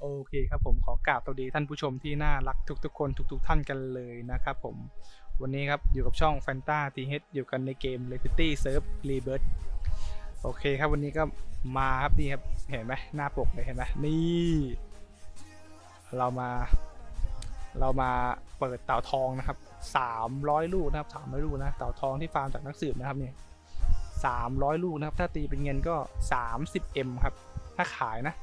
โอเคครับผมขอกราบสวัสดีท่านผู้ชมที่น่ารักทุกๆ คนทุก ๆ ท่านกันเลยนะครับผม วันนี้ครับอยู่กับช่อง Fanta TH อยู่กันในเกม l e City Surf Rebirth โอเคครับวันนี้ก็มาครับนี่ครับเห็นไหมหน้าปกเลยเห็นไหมนี่ เรามา เรามาเปิดเต่าทองนะครับ300ลูกนะครับ300ลูกนะเต่าทองที่ฟาร์มจากนักสืบนะครับเนี่ย300ลูกนะครับ ถ้าตีเป็นเงินก็ 30M ครับ ถ้าขายนะ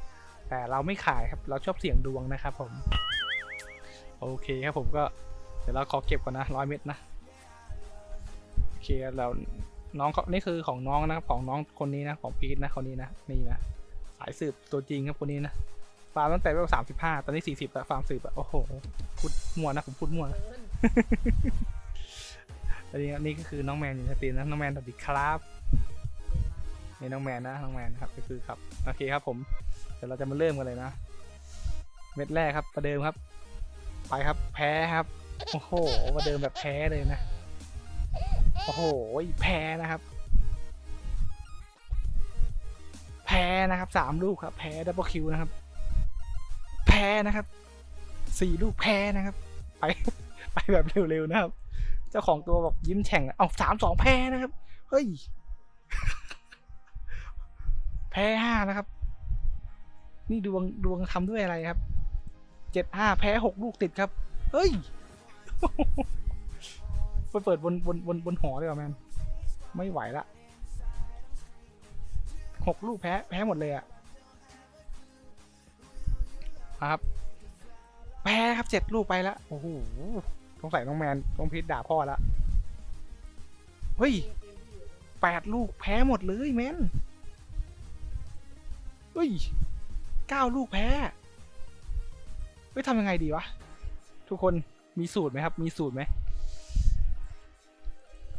แต่เราไม่ขายครับ เราชอบเสี่ยงดวงนะครับผม โอเคครับผมก็ เดี๋ยวเราขอเก็บก่อนนะร้อยเม็ดนะ โอเคแล้วน้องเขานี่คือของน้องนะครับของน้องคนนี้นะ ของพีทนะคนนี้นะ นี่นะ สายสืบตัวจริงครับคนนี้นะฟาร์มตั้งแต่เวลสามสิบห้าตอนนี้สี่สิบแล้วฟาร์มสืบอะโอ้โหพูดมั่วนะผมพูดมั่วนะอันนี้อันนี้ก็คือน้องแมนอยู่ในสตรีมนะน้องแมนสวัสดีครับ นี่น้องแมนนะน้องแมนครับก็คือครับโอเคครับผมเดี๋ยวเราจะมาเริ่มกันเลยนะ เม็ดแรกครับประเดิมครับ ไปครับแพ้ครับโอ้โหประเดิมแบบแพ้เลยนะโอ้โหแพ้นะครับ แพ้นะครับสามลูกครับ แพ้ดับเบิลคิวนะครับ แพ้นะครับสี่ลูกแพ้นะครับ ไปไปแบบเร็วๆนะครับ เจ้าของตัวบอกยิ้มแฉ่งเอาสามสองแพ้นะครับ เฮ้ย พ้ห้านะครับ นี่ดวงดวงทำด้วยอะไรครับ เจ็ดห้าแพ้หกลูกติดครับ เฮ้ยไปเปิดบนบนบนบนหอเลยเหรอแมนไม่ไหวละหกลูกแพ้แพ้หมดเลยอะครับ แพ้ครับเจ็ดลูกไปแล้วโอ้โหสงสัยน้องแมนต้องพิษด่าพ่อละเฮ้ยแปดลูกแพ้หมดเลยแมน เฮ้ยเก้าลูกแพ้เฮ้ยทำยังไงดีวะ ทุกคนมีสูตรไหมครับ มีสูตรไหม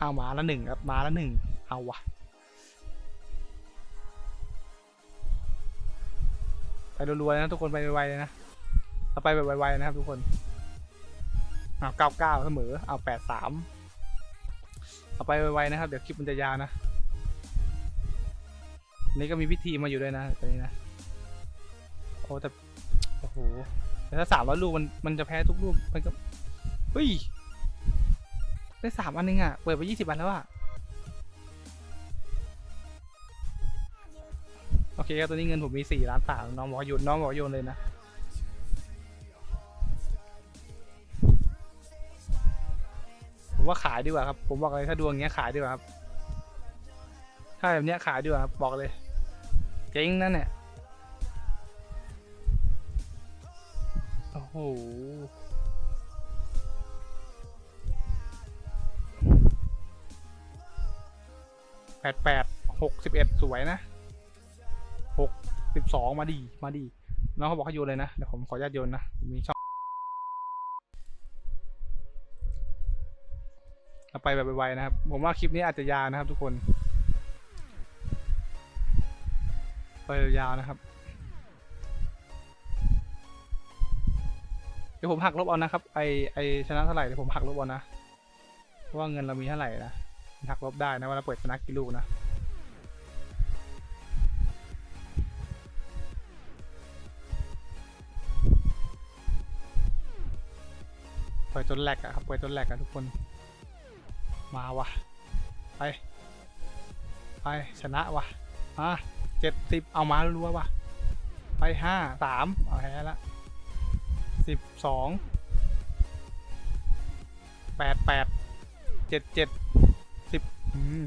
เอามาละหนึ่งครับ มาละหนึ่งเอาวะไปรัวๆนะทุกคนไปไวๆเลยนะเอาไปแบบไวๆนะครับทุกคนเอาเก้าเก้าเสมอเอาแปดสามเอาไปไวๆนะครับ เดี๋ยวคลิปมันจะยาวนะ นนี้ก็มีพิธีมาอยู่ด้วยนะตอนนี้นะโอ้แต่โอ้โหแต่ถ้าสามร้อยลูกมันมันจะแพ้ทุกลูกมันก็เฮ้ยได้สามอันนึงอะเปิดไปยี่สิบอันแล้วอะโอเคครับตอนนี้เงินผมมีสี่ล้านสามน้องบอกโยนน้องบอกโยนเลยนะผมว่าขายดีกว่าครับ ผมบอกเลยถ้าดวงเงี้ยขายดีกว่าครับถ้าแบบเนี้ยขายดีกว่าครับบอกเลย เจ๊งนั่นเนี่ย โอ้โห แปดแปดหกสิบเอ็ดสวยนะหกสิบสองมาดี มาดี น้องเขาบอกเขาโยนเลยนะ เดี๋ยวผมขออนุญาตโยนนะ มีช่องเอาไปแบบไวๆนะครับ ผมว่าคลิปนี้อาจจะยาวนะครับทุกคน ไปยาวนะครับ เดี๋ยวผมหักลบเอานะครับ ไอไอชนะเท่าไหร่เดี๋ยวผมหักลบเอานะเพราะว่าเงินเรามีเท่าไหร่นะหักลบได้นะเวลาเปิดชนะกี่ลูกนะเปิดจนแหลกอะครับเปิดจนแหลกอะทุกคน มาวะไป ไปชนะวะอะ เจ็ดสิบเอามารัวๆวะไปห้าสามเอาแพ้ละสิบสองแปดแปดเจ็ดเจ็ดสิบ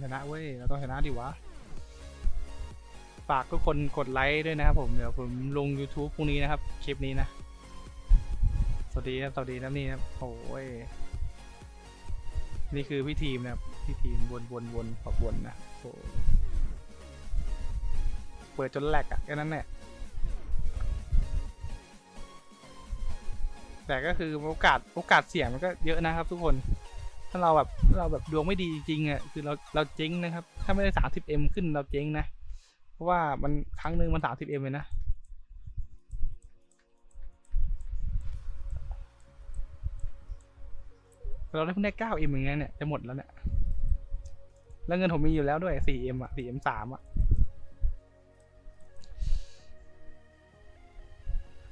ชนะเว้ยเราต้องชนะดิวะ ฝากทุกคนกดไลค์ด้วยนะครับผม เดี๋ยวผมลง YouTube พรุ่งนี้นะครับ คลิปนี้นะ สวัสดีครับ สวัสดีนะนี่นะครับโอ้ย นี่คือพี่ทีมนะครับ พี่ทีมวนวนวนขอบวนนะโอ้ เปิดจนแหลกอะแค่นั้นแหละแต่ก็คือโอกาสโอกาสเสี่ยงมันก็เยอะนะครับ ทุกคนถ้าเราแบบเราแบบดวงไม่ดีจริงๆอะคือเราเราเจ๊งนะครับ ถ้าไม่ได้สามสิบเอ็มขึ้นเราเจ๊งนะ เพราะว่ามันครั้งหนึ่งมันสามสิบเอ็มเลยนะเราได้เพิ่งได้เก้าเอ็มอย่างเงี้ยเนี่ยจะหมดแล้วเนี่ยแล้วเงินผมมีอยู่แล้วด้วยสี่เอ็มอะสี่เอ็มสามอะ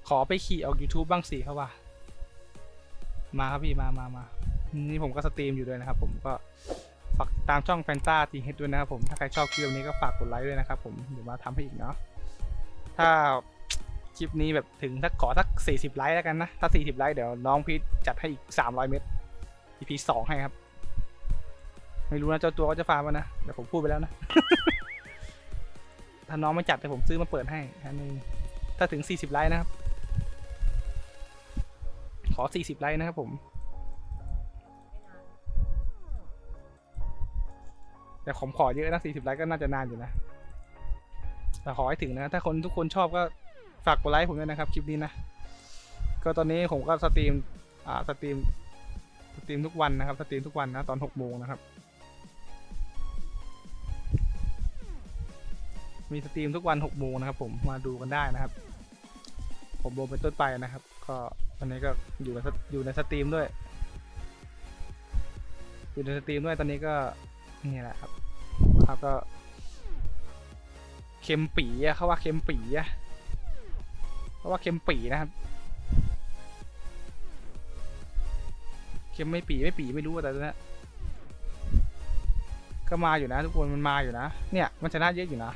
ขอไปขี่ออก YouTube บ้างสิครับว่า มาครับพี่มามามานี่ผมก็สตรีมอยู่ด้วยนะครับ ผมก็ฝากตามช่องแฟนตาทีเฮดด้วยนะครับผม ถ้าใครชอบคลิปนี้ก็ฝากกดไลค์ด้วยนะครับผมเดี๋ยวมาทำให้อีกเนาะถ้าคลิปนี้แบบถึงถ้าขอสัก 40 ไลค์แล้วกันนะ ถ้า 40 ไลค์เดี๋ยวน้องพีทจัดให้อีก 300 เม็ด EP สองให้ครับ ไม่รู้นะเจ้าตัวก็จะฟาร์มมานะเดี๋ยวผมพูดไปแล้วนะ ถ้าน้องไม่จัดเดี๋ยวผมซื้อมาเปิดให้อันนึงถ้าถึง 40 ไลค์นะครับ อ 40 ไลค์นะครับผม แต่ผมขอเยอะนะ40 ไลค์ก็น่าจะนานอยู่นะ แต่ขอให้ถึงนะ ถ้าคนทุกคนชอบก็ฝากกดไลค์ผมด้วยนะครับคลิปนี้นะ ก็ตอนนี้ผมก็สตรีม อ่า สตรีม สตรีมทุกวันนะครับ สตรีมทุกวันนะตอน6โมงนะครับมีสตรีมทุกวัน6โมงนะครับผมมาดูกันได้นะครับ ผมโมงเป็นต้นไปนะครับ ก็ วันนี้ก็อยู่ในสอยู่ในสตรีมด้วย อยู่ในสตรีมด้วยตอนนี้ก็นี่แหละครับครับก็เค็มปีอะเขาว่าเค็มปีอะเขาว่าเค็มปีนะครับเค็มไม่ปีไม่ปีไม่รู้อะแต่ตอนนี้ก็มาอยู่นะทุกคนมันมาอยู่นะ เนี่ยมันชนะเยอะอยู่นะ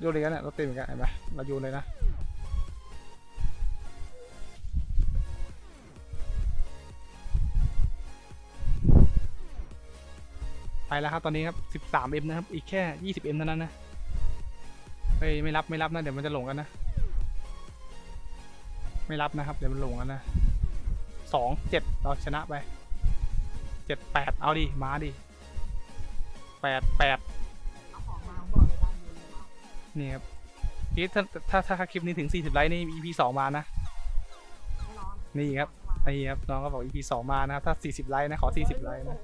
โยนเลยกันเนี่ยเราเต็มเหมือนกันเห็นไหมเราโยนเลยนะ ไปแล้วครับตอนนี้ครับ 13M นะครับ อีกแค่ 20M เท่านั้นนะเฮ้ยไม่รับไม่รับนะ เดี๋ยวมันจะหลงกันนะ ไม่รับนะครับ เดี๋ยวมันหลงกันนะสองเจ็ดเราชนะไปเจ็ดแปดเอาดิมาดิแปดแปดนี่ครับพี่ถ้าถ้าถ้าคลิปนี้ถึง 40 ไลค์นี่ EP สองมานะ นี่ครับนี่ครับน้องก็บอก EP สองมานะครับ ถ้า 40 ไลค์นะ ขอ 40 ไลค์นะ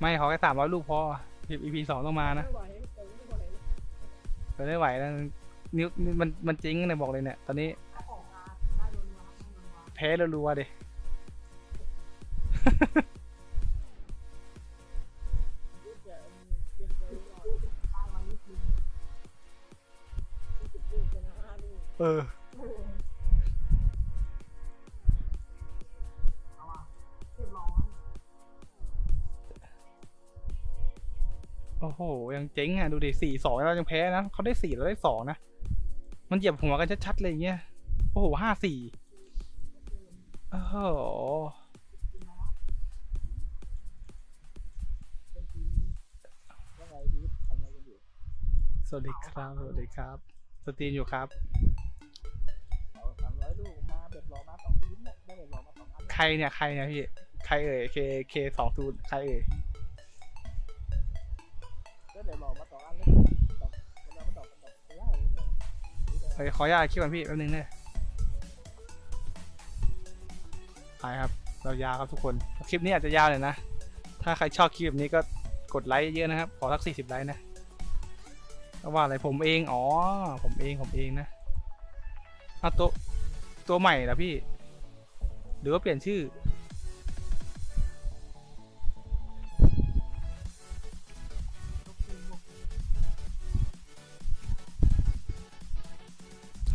ไม่ขอแค่สามร้อยลูกพอ EP สองต้องมานะเปิดไม่ไหวแล้วนิ้วนิ้วมันมันจริงเลยบอกเลยเนี่ย ตอนนี้แพ้รัวๆเดยเออ ยังเจ๊งอะดูดิสี่สองเรายังแพ้นะเขาได้สี่เราได้สองนะ มันเหยียบหัวกันชัดๆเลยอย่างเงี้ยโอ้โหห้าสี่โอ้โหสวัสดีครับสวัสดีครับสตรีมอยู่ครับสามร้อยลูกมาแบบรอมาสองชิ้นได้แบบรอมาสองอันใครเนี่ยใครเนี่ยพี่ใครเอ่ย K K สองทูใครเอ่ย ก็แบบรอมาสองอันเลยดอกเวลามาดอกมันดอกไม่ได้เฮ้ยขออนุญาตคิดก่อนพี่แป๊บนึงเนี่ยไปครับ เรายาวครับทุกคน คลิปนี้อาจจะยาวเลยนะ ถ้าใครชอบคลิปแบบนี้ก็กดไลค์เยอะนะครับ ขอสักสี่สิบไลค์นะว่าอะไรผมเอง อ๋อ ผมเอง ผมเองนะเอาตัว ตัวใหม่เหรอพี่ หรือว่าเปลี่ยนชื่อ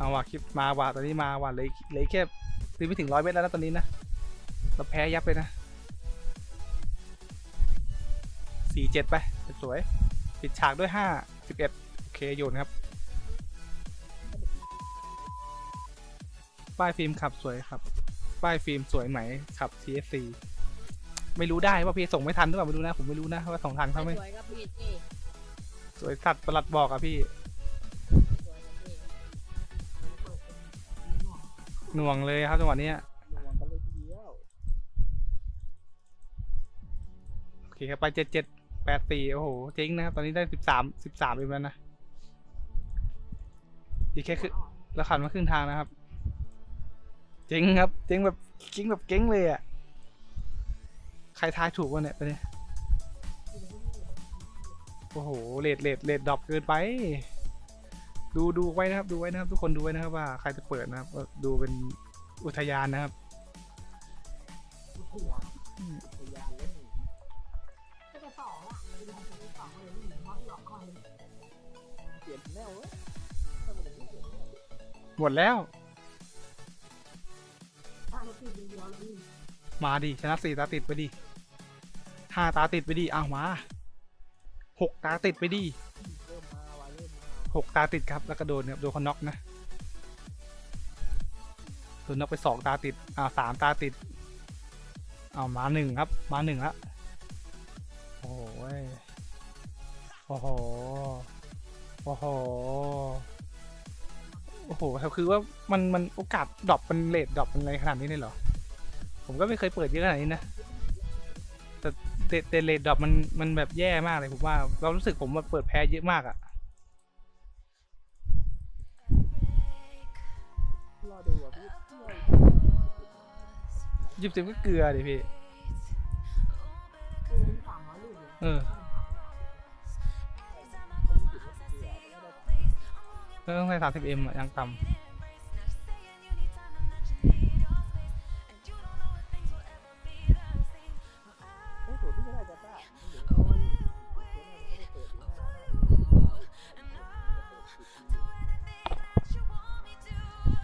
เอาว่ะคลิปมาว่ะตอนนี้มาว่ะเหลยเหลยแค่ตีไม่ถึงร้อยเมตรแล้วนะตอนนี้นะเราแพ้ยับเลยนะสี่เจ็ดไปสวยๆปิดฉากด้วยห้าสิบเอ็ดโอเคโยนครับป้ายฟิล์มขับสวยครับ ป้ายฟิล์มสวยไหมขับ TSC ไม่รู้ได้ว่าพี่ส่งไม่ทันหรือเปล่าไม่รู้นะ ผมไม่รู้นะว่าส่งทันเขาไหมสวยครับพี่นี่สวยสัตว์ประหลัดบอกอะพี่ หน่วงเลยครับจังหวะเนี้ยรวมกันเลยทีเดียวโอเคครับไปเจ็ดเจ็ดแปดสี่โอ้โหเจ๊งนะครับ ตอนนี้ได้สิบสามสิบสามเองแล้วนะอีกแค่คือแล้วขันมาครึ่งทางนะครับ เจ๊งครับ เจ๊งแบบเจ๊งแบบเก๊งเลยอะ ใครทายถูกวะเนี่ยตอนนี้ โอ้โหเลดเลดเลดดรอปเกินไป ดูดูไว้นะครับ ดูไว้นะครับ ทุกคนดูไว้นะครับว่าใครจะเปิดนะครับดูเป็นอุทยานนะครับหมดแล้วมาดิชนะสี่ตาติดไปดิห้าตาติดไปดิเอามาหกตาติดไปดิ หกตาติดครับ แล้วก็โดนครับโดนเขาน็อกนะโดนน็อกไปสองตาติด อ่าสามตาติดเอามาหนึ่งครับ มาหนึ่งละโอ้โหเว้ยโอ้โห โอ้โห โอ้โหคือว่ามันมันโอกาสดรอปมันเลทดรอปมันอะไรขนาดนี้เลยเหรอ ผมก็ไม่เคยเปิดเยอะขนาดนี้นะ แต่แต่เลทดรอปมันมันแบบแย่มากเลยผมว่า เรารู้สึกผมว่าเปิดแพ้เยอะมากอะ รอดูอะพี่ยิบเต็มก็เกลือดิพี่ เอเอยลูกเออคนรู้สึกว่าเกลือไม่ได้ก็ต้องใส่สามสิบเอ็มอะยังต่ำ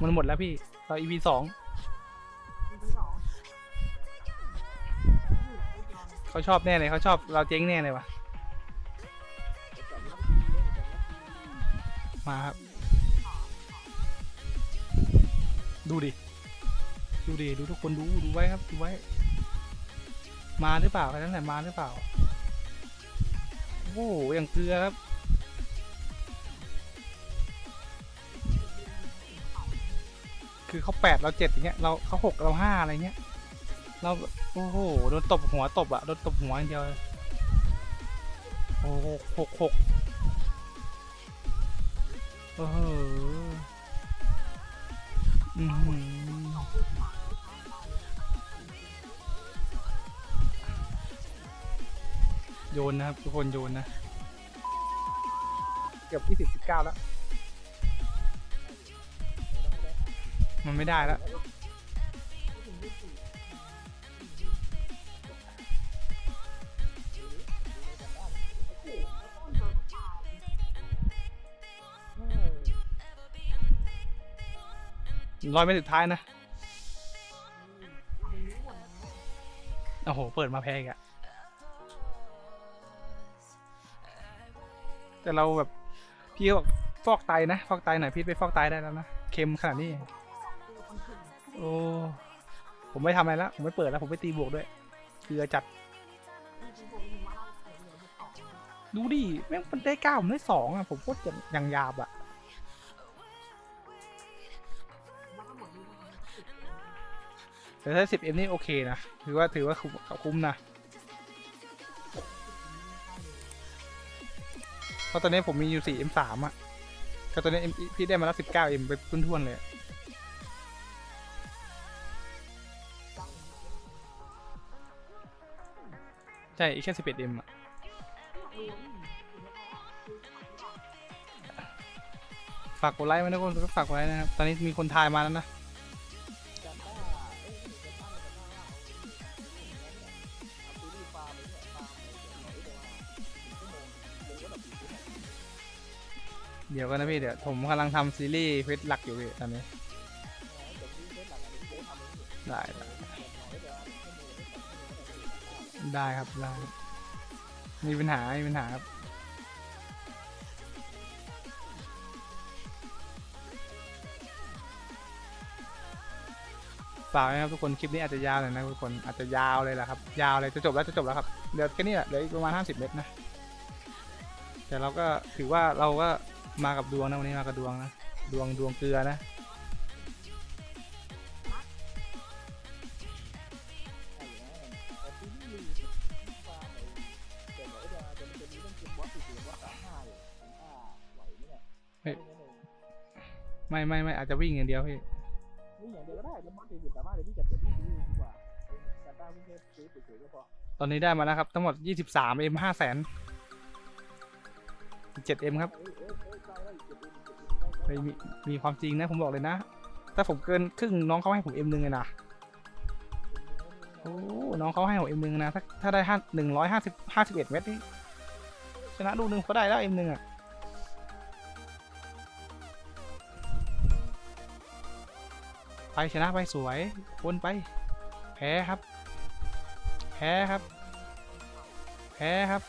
มันหมดแล้วพี่เรา EP สองมีที่สองเขาชอบแน่เลยเขาชอบเราเจ๊งแน่เลยวะมาครับ ดูดิ ดูดิ ดูทุกคนดู ดูไว้ครับ ดูไว้ มาหรือเปล่าแค่นั้นแหละมาหรือเปล่า โอ้ย่างเกลือครับ คือเขาแปดเราเจ็ดอย่างเงี้ยเราเขาหกเราห้าอะไรเงี้ยเราโอ้โหโดนตบหัวตบอะโดนตบหัวอย่างเดียวโอ้โหหกหกโอ้โหอือหือโยนนะครับทุกคนโยนนะ เกือบยี่สิบสิบเก้าแล้ว มันไม่ได้แล้วเออร้อยเมตรสุดท้ายนะ โอ้โห เปิดมาแพ้อีกอะแต่เราแบบ พี่ก็บอกฟอกไตนะ ฟอกไตหน่อยพี่ไปฟอกไตได้แล้วนะ เค็มขนาดนี้ โอ้ผมไม่ทำอะไรแล้วผมไม่เปิดแล้วผมไม่ตีบวกด้วยเกลือจัด ดูดิแม่งมันได้เก้าผมได้สองอะผมโคตรยังยาบอะแต่ถ้าสิบเอ็มนี่โอเคนะ ถือว่าถือว่าคุ้มคุ้มนะเพราะตอนนี้ผมมีอยู่สี่เอ็มสามอะก็ตอนนี้พี่ได้มาแล้วสิบเก้าเอ็มไปพุ่นท่วนๆเลย ใช่อีกแค่สิบเอ็ดเอ็มอะฝากกดไลค์ไว้นะคนก็ฝากกดไลค์นะครับ ตอนนี้มีคนทายมาแล้วนะจับต้าเอ้ยจับตอาเอาซีรีส์ฟาร์มไปเนี่าร์มไปเดี๋ยวหน่อยเดี๋ยวมาหนึ่งชั่วโมงเดี๋ยวกันนะพี่เดี๋ยวผมกำลังทำซีรีส์เฟซหลักอยู่พี่ตอนนี้หลักอันนี้เฟซทำเองอยู่ได้ ได้ครับได้มีปัญหามีปัญหาครับฝากนะครับทุกคนคลิปนี้อาจจะยาวหน่อยนะทุกคนอาจจะยาวเลยแหละครับ ยาวเลยจะจบแล้วจะจบแล้วครับเดี๋ยวแค่นี้แหละเหลืออีกประมาณ50เมตรนะแต่เราก็ถือว่าเราก็มากับดวงนะวันนี้มากับดวงนะดวงดวงเกลือนะ ไม่ไม่ไม่ไม่ไม่ไม่อาจจะวิ่งอย่างเดียวพี่วิ่งอย่างเดียวก็ได้แล้วบอสสี่ๆสามห้าเดี๋ยวพี่จัดเดี๋ยวพี่ซื้อดีกว่าเออจัดได้พี่แค่ซื้อเฉยๆก็พอตอนนี้ได้มาแล้วครับ ทั้งหมด23 M 5แสน7 M ครับเอ้ยเอ้ยเอ้ยใกล้แล้วอีกเจ็ดเดือนอีกเจ็ดเดือนใกล้เฮ้ยๆมีมีความจริงนะผมบอกเลยนะ ถ้าผมเกินครึ่งน้องเขาให้ผม M หนึ่งเลยนะโอ้น้องเขาให้ผม M หนึ่งนะถ้าถ้าได้ห้าหนึ่งร้อยห้าสิบห้าสิบเอ็ดเมตรนี่ชนะลูกหนึ่งก็ได้แล้ว M หนึ่งอะ ชนะไปสวยวนไป แพ้ครับ แพ้ครับ แพ้ครับ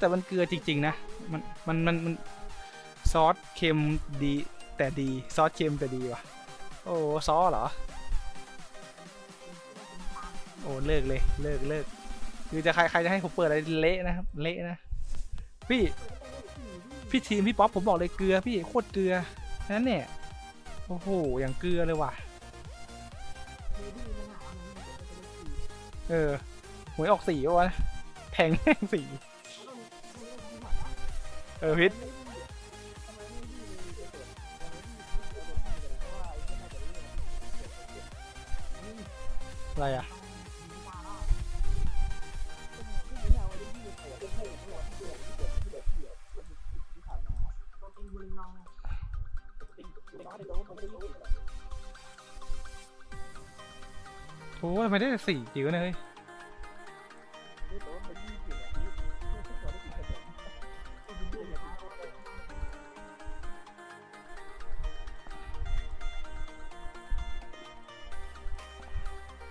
แต่มันเกลือจริง ๆ นะ มัน มัน มันมันซอสเค็มดีแต่ดีซอสเค็มแต่ดีว่ะ โอ้ซอสเหรอ โอ้เลิกเลยเลิกเลิกคือจะใครใครจะให้ผมเปิดอะไรเละนะครับ เละนะ พี่ พี่ทีมพี่ป๊อปผมบอกเลยเกลือพี่โคตรเกลือนั่นเนี่ย โอ้โห อย่างเกลือเลยว่ะ เออหวยออกสีวะแพงแห้งสีเออพิษอะไรอะ ทำไมได้แต่จิ๋วเนี่ยเฮ้ยไม่แต่ว่าไม่ได้กี่คะแนนเป็นบุญน้อง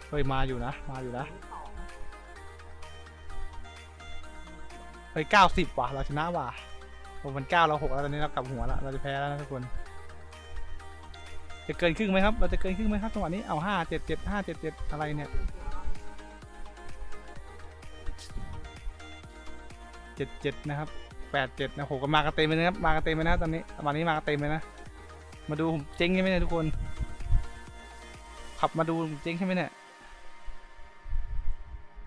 เฮ้ยมาอยู่นะ มาอยู่นะเฮ้ยเก้าสิบว่ะ เราชนะว่ะโอ้มันเก้าเราหกแล้วตอนนี้เรากลับหัวแล้วเราจะแพ้แล้วนะทุกคน จะเกินครึ่งไหมครับ เราจะเกินครึ่งไหมครับจังหวะนี้ เอาห้าเจ็ดเจ็ดห้าเจ็ดเจ็ดอะไรเนี่ยเจ็ดเจ็ดนะครับแปดเจ็ดนะโหก็มากันเต็มเลยนะครับ มากันเต็มเลยนะตอนนี้ตอนนี้มากันเต็มเลยนะ มาดูผมเจ๊งใช่ไหมเนี่ยทุกคน ขับมาดูผมเจ๊งใช่ไหมเนี่ย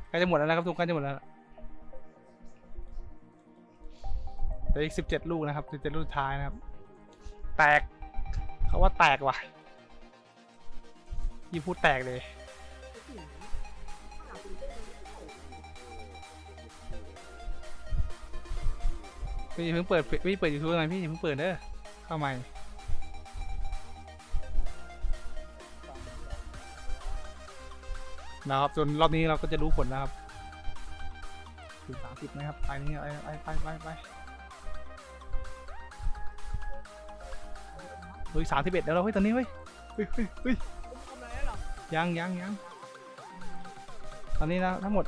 ใกล้จะหมดแล้วนะครับทุกคนใกล้จะหมดแล้วเหลืออีกสิบเจ็ดลูกนะครับสิบเจ็ดลูกท้ายนะครับ แตก เขาว่าแตกว่ะยี่พูดแตกเลย พี่เพิ่งเปิดพี่เปิดยูทูบหน่อยพี่เพิ่งเปิดเด้อเข้าใหม่นะครับจนรอบนี้เราก็จะรู้ผลนะครับถึงสามสิบนะครับ ไปนี่ไปไปไปไป ไปเฮ้ยสามสิบเอ็ดแล้วเราเฮ้ยตอนนี้เฮ้ยเฮ้ยเฮ้ยเฮ้ยทำอะไรหรอยังยังยังตอนนี้นะทั้งหมด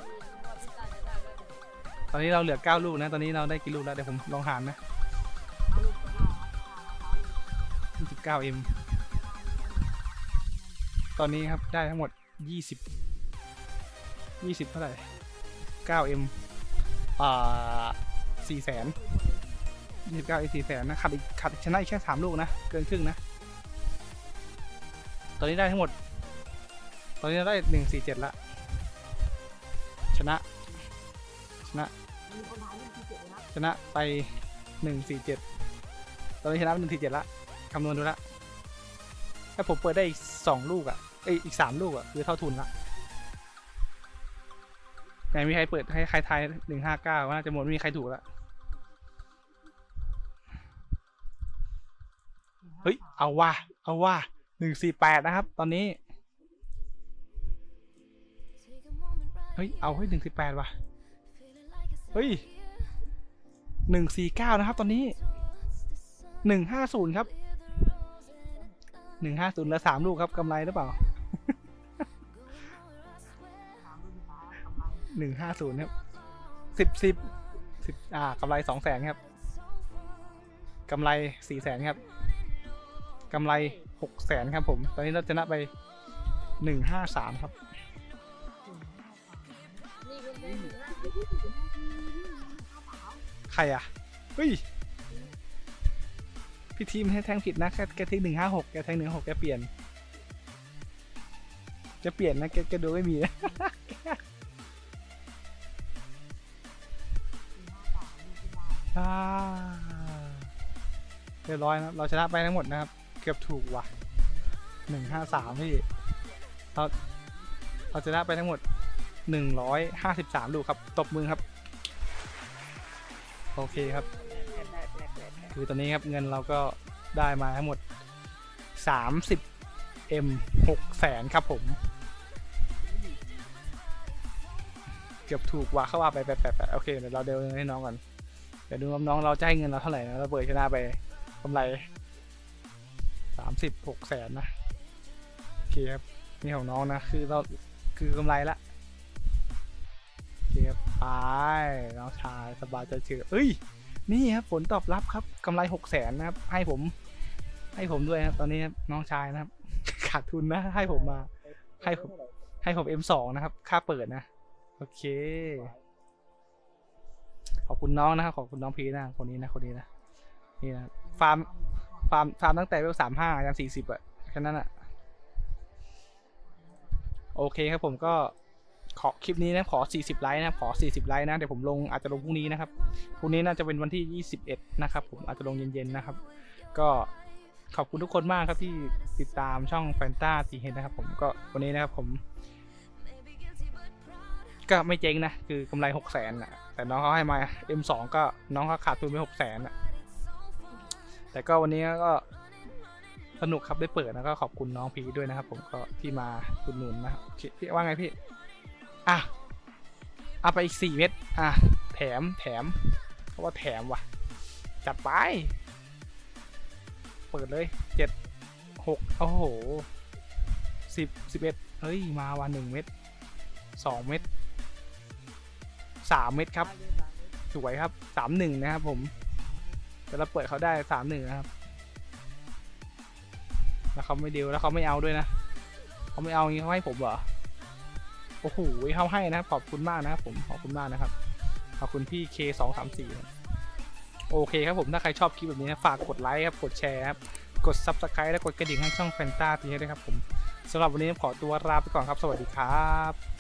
ตอนนี้เราเหลือเก้าลูกนะ ตอนนี้เราได้กี่ลูกแล้วเดี๋ยวผมลองหารนะเอาลูกกระดาษเอาสิบเก้าเอ็มตอนนี้ครับได้ทั้งหมดยี่สิบยี่สิบเท่าไหร่เก้าเอ็มอ่าสี่แสน ยี่สิบเก้าอ็มสี่แสนนะขาดอีกขาดชนะอีกแค่สามลูกนะ เกินครึ่งนะ ตอนนี้ได้ทั้งหมด ตอนนี้เราได้หนึ่งสี่เจ็ดละ ชนะ ชนะ ชนะไปหนึ่งสี่เจ็ดตอนนี้ชนะหนึ่งสี่เจ็ดละคำนวณดูละ ถ้าผมเปิดได้อีกสองลูกอะ่ะเอ้ยอีกสามลูกอะ่ะคือเท่าทุนละไหนมีใครเปิดให้ใครทายหนึ่งห้าเก้าว่าน่าจะหมดไม่มีใครถูกละ เฮ้ย เอาว่าเอาว่าหนึ่งสี่แปดนะครับ ตอนนี้ เฮ้ย เอาเฮ้ยหนึ่งสี่แปดว่ะ เฮ้ยหนึ่งสี่เก้านะครับ ตอนนี้หนึ่งห้าศูนย์ครับหนึ่งห้าศูนย์แล้วสามลูกครับกำไรหรือเปล่าหนึ่งห้าศูนย์ครับสิบสิบสิบอ่ากำไรสองแสนครับกำไรสี่แสนครับ กำไรหกแสนครับผม ตอนนี้เราชนะไปหนึ่งห้าสามครับ ใครอะ เฮ้ย พี่ทีมให้แทงผิดนะแค่แกทิ้งหนึ่งห้าหกแกแทงหนึ่งหกแกเปลี่ยนแกเปลี่ยนนะแกแกดูไม่มีนะอ่าเรียบร้อยนะครับ เราชนะไปทั้งหมดนะครับ เกือบถูกว่ะหนึ่งห้าสามพี่เราเราชนะได้ไปทั้งหมดหนึ่งร้อยห้าสิบสามลูกครับ ตบมือครับ โอเคครับ คือตอนนี้ครับเงินเราก็ได้มาทั้งหมด30 M 6แสนครับผม เกือบถูกว่ะเข้าว่าไปแปดแปดโอเคเดี๋ยวเราเดินให้น้องก่อนเดี๋ยวดูน้องเราจะให้เงินเราเท่าไหร่นะเราเปิดชนะไปกำไร 36แสนนะเคครับ นี่ของน้องนะ คือเราคือกำไรละโอเคครับไปน้องชายสบายใจเชื่อเอ้ย นี่ครับผลตอบรับครับกำไรหกแสนนะครับ ให้ผม ให้ผมด้วยนะครับ ตอนนี้ครับน้องชายนะครับ ขาดทุนนะ ให้ผมมา ให้ผมให้ผม M2 นะครับ ค่าเปิดนะ โอเค ขอบคุณน้องนะครับ ขอบคุณน้องพีนะ คนนี้นะ คนนี้นะ นี่นะ ฟาร์ม ฟาร์มฟาร์มตั้งแต่เวลสามห้ายันสี่สิบอะแค่นั้นอะโอเคครับผมก็ขอคลิปนี้นะขอ 40 ไลค์นะครับขอ 40 ไลค์นะ เดี๋ยวผมลงอาจจะลงพรุ่งนี้นะครับพรุ่งนี้น่าจะเป็นวันที่ 21 นะครับ ผมอาจจะลงเย็นๆนะครับ ก็ขอบคุณทุกคนมากครับที่ติดตามช่องแฟนตาทีเฮดนะครับ ผมก็วันนี้นะครับผม ก็ไม่เจ๊งนะ คือกำไร 6 0 0 0 0นอะแต่น้องเขาให้มา M2 ก็น้องเขาขาดทุนไป6 0 0 0 0นอะ แต่ก็วันนี้ก็สนุกครับได้เปิดแล้วก็ขอบคุณน้องพีด้วยนะครับ ผมก็ที่มาอุดหนุนนะครับพี่ว่าไงพี่อะเอาไปอีกสี่เม็ดอะแถมแถมเพราะว่าแถมว่ะ จัดไป เปิดเลยเจ็ดหกโอ้โหสิบสิบเอ็ดเฮ้ย มาวันหนึ่งเม็ดสองเม็ดสามเม็ดครับ สวยครับสามหนึ่งนะครับผม แต่เราเปิดเขาได้สามหนึ่งนะครับ แล้วเขาไม่ดีลแล้วเขาไม่เอาด้วยนะเขาไม่เอาอย่างนี้เขาให้ผมเหรอโอ้โหเขาให้นะขอบคุณมากนะครับผมขอบคุณมากนะครับขอบคุณพี่ K สองสามสี่โอเคครับผมถ้าใครชอบคลิปแบบนี้นะฝากกดไลค์ครับกดแชร์ครับกด Subscribe และกดกระดิ่งให้ช่องแฟนตาทีด้วยครับผมสำหรับวันนี้ขอตัวลาไปก่อนครับ สวัสดีครับ